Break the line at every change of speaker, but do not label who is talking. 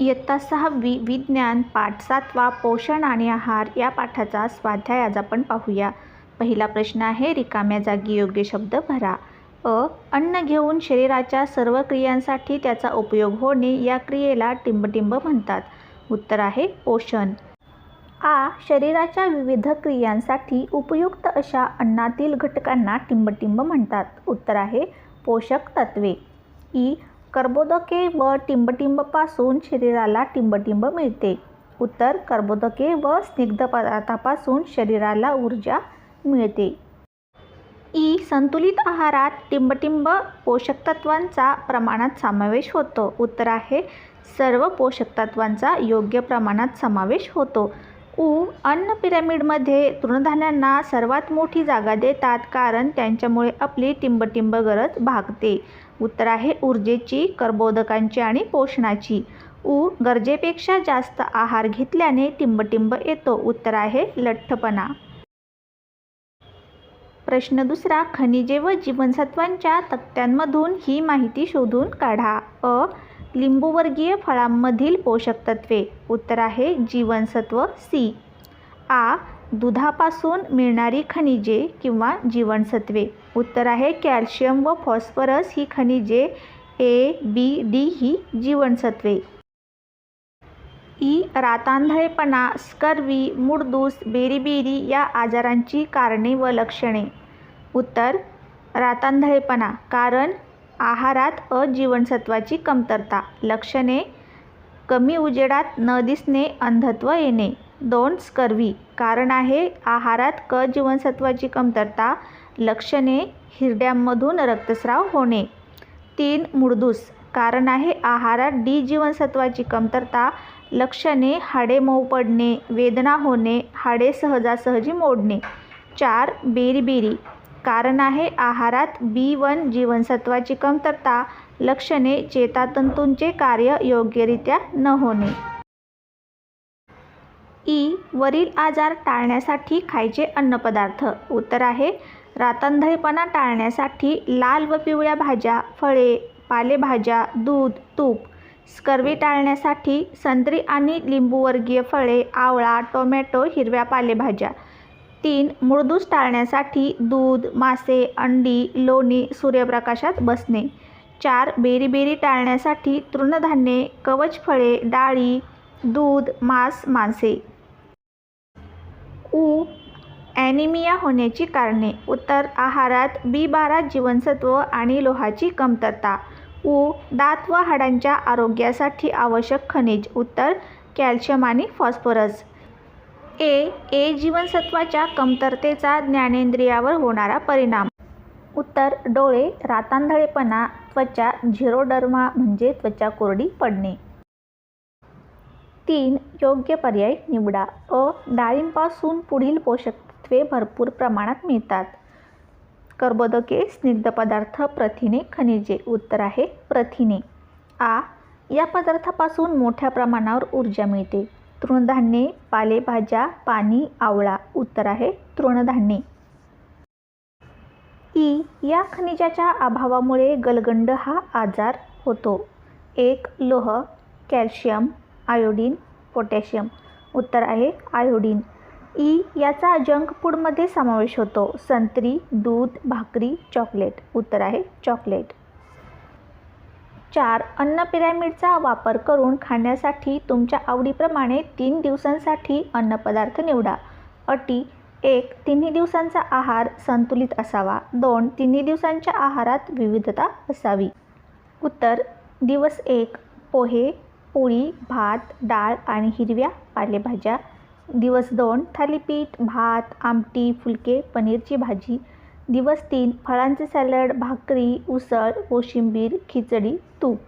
इयत्ता सहावी विज्ञान पाठ सातवा पोषण आणि आहार या पाठाचा स्वाध्याय आज आपण पाहूया. पहिला प्रश्न आहे रिकाम्या जागी योग्य शब्द भरा. अ. अन्न घेऊन शरीराच्या सर्व क्रियांसाठी त्याचा उपयोग होणे या क्रियेला टिंबटिंब म्हणतात. उत्तर आहे पोषण. आ. शरीराच्या विविध क्रियांसाठी उपयुक्त अशा अन्नातील घटकांना टिंबटिंब म्हणतात. उत्तर आहे पोषक तत्वे. ई. कर्बोदके व टिंबटिंबपासून शरीराला टिंबटिंब मिळते. उत्तर कर्बोदके व स्निग्ध पदार्थापासून शरीराला ऊर्जा मिळते. ई. संतुलित आहारात टिंबटिंब पोषक तत्वांचा प्रमाणात समावेश होतो. उत्तर आहे सर्व पोषक तत्वांचा योग्य प्रमाणात समावेश होतो. ऊ अन्न पिरॅमिडमध्ये तृणधान्यांना सर्वात मोठी जागा देतात कारण त्यांच्यामुळे आपली टिंबटिंब गरज भागते. उत्तर आहे ऊर्जेची कर्बोदकांची आणि पोषणाची. ऊ गरजेपेक्षा जास्त आहार घेतल्याने टिंबटिंब येतो उत्तर आहे लठ्ठपणा. प्रश्न दुसरा खनिजे व जीवनसत्वांच्या तक्त्यांमधून ही माहिती शोधून काढा. अ लिंबूवर्गीय फळांमधील पोषक तत्वे उत्तर आहे जीवनसत्व सी आ. दुधापासून मिळणारी खनिजे किंवा जीवनसत्वे. उत्तर आहे कॅल्शियम व फॉस्फरस ही खनिजे ए बी डी ही जीवनसत्वे. ई. रातांधळेपणा स्कर्वी मुडदूस बेरीबेरी या आजारांची कारणे व लक्षणे. उत्तर रातांधळेपणा कारण आहारात अ जीवनसत्वाची कमतरता लक्षणे कमी उजेडात न दिसणे अंधत्व येणे दोन स्कर्वी कारण आहे आहारात क जीवनसत्वाची कमतरता लक्षणे हिरड्यांमधून रक्तस्राव होणे. तीन मुडदूस कारण आहे आहारात डी जीवनसत्वाची कमतरता लक्षणे हाडे मऊ पडणे वेदना होणे हाडे सहजासहजी मोडणे. चार बेरीबेरी कारण आहे आहारात बी वन जीवनसत्वाची कमतरता लक्षणे चेतातंतूंचे कार्य योग्यरित्या न होणे. ई. वरील आजार टाळण्यासाठी खायचे अन्नपदार्थ. उत्तर आहे रातांधळेपणा टाळण्यासाठी लाल व पिवळ्या भाज्या फळे पालेभाज्या दूध तूप स्कर्वी टाळण्यासाठी संत्री आणि लिंबूवर्गीय फळे आवळा टोमॅटो हिरव्या पालेभाज्या तीन मुळदूस टाळण्यासाठी दूध मासे अंडी लोणी सूर्यप्रकाशात बसणे. चार बेरीबेरी टाळण्यासाठी तृणधान्ये कवचफळे डाळी दूध मांस मासे. उ ॲनिमिया होण्याची कारणे. उत्तर आहारात बी बारा जीवनसत्व आणि लोहाची कमतरता. उ दात व हाडांच्या आरोग्यासाठी आवश्यक खनिज. उत्तर कॅल्शियम आणि फॉस्फरस. ए ए जीवनसत्वाच्या कमतरतेचा ज्ञानेंद्रियावर होणारा परिणाम. उत्तर डोळे रातांधळेपणा त्वचा झिरोडर्मा म्हणजे त्वचा कोरडी पडणे. तीन योग्य पर्याय निवडा. अ डाळिंबापासून पुढील पोषक तत्वे भरपूर प्रमाणात मिळतात. कर्बोदके स्निग्ध पदार्थ प्रथिने खनिजे. उत्तर आहे प्रथिने. आ या पदार्थापासून मोठ्या प्रमाणावर ऊर्जा मिळते. तृणधान्ये पालेभाज्या पाणी आवळा उत्तर आहे तृणधान्ये. ई या खनिजाच्या अभावामुळे गलगंड हा आजार होतो. एक लोह कॅल्शियम आयोडीन पोटॅशियम. उत्तर आहे आयोडीन. ई याचा जंक फूडमध्ये समावेश होतो. संत्री दूध भाकरी चॉकलेट. उत्तर आहे चॉकलेट. चार अन्न पिरॅमिडचा वापर करून खाण्यासाठी तुमच्या आवडीप्रमाणे तीन दिवसांसाठी अन्नपदार्थ निवडा. अटी एक तिन्ही दिवसांचा आहार संतुलित असावा. दोन तिन्ही दिवसांच्या आहारात विविधता असावी. उत्तर दिवस एक पोहे पोळी भात डाळ आणि हिरव्या पालेभाज्या. दिवस दोन थालीपीठ भात आमटी फुलके पनीरची भाजी. दिवस तीन फळांचे सॅलड भाकरी उसळ कोशिंबीर खिचडी तूप.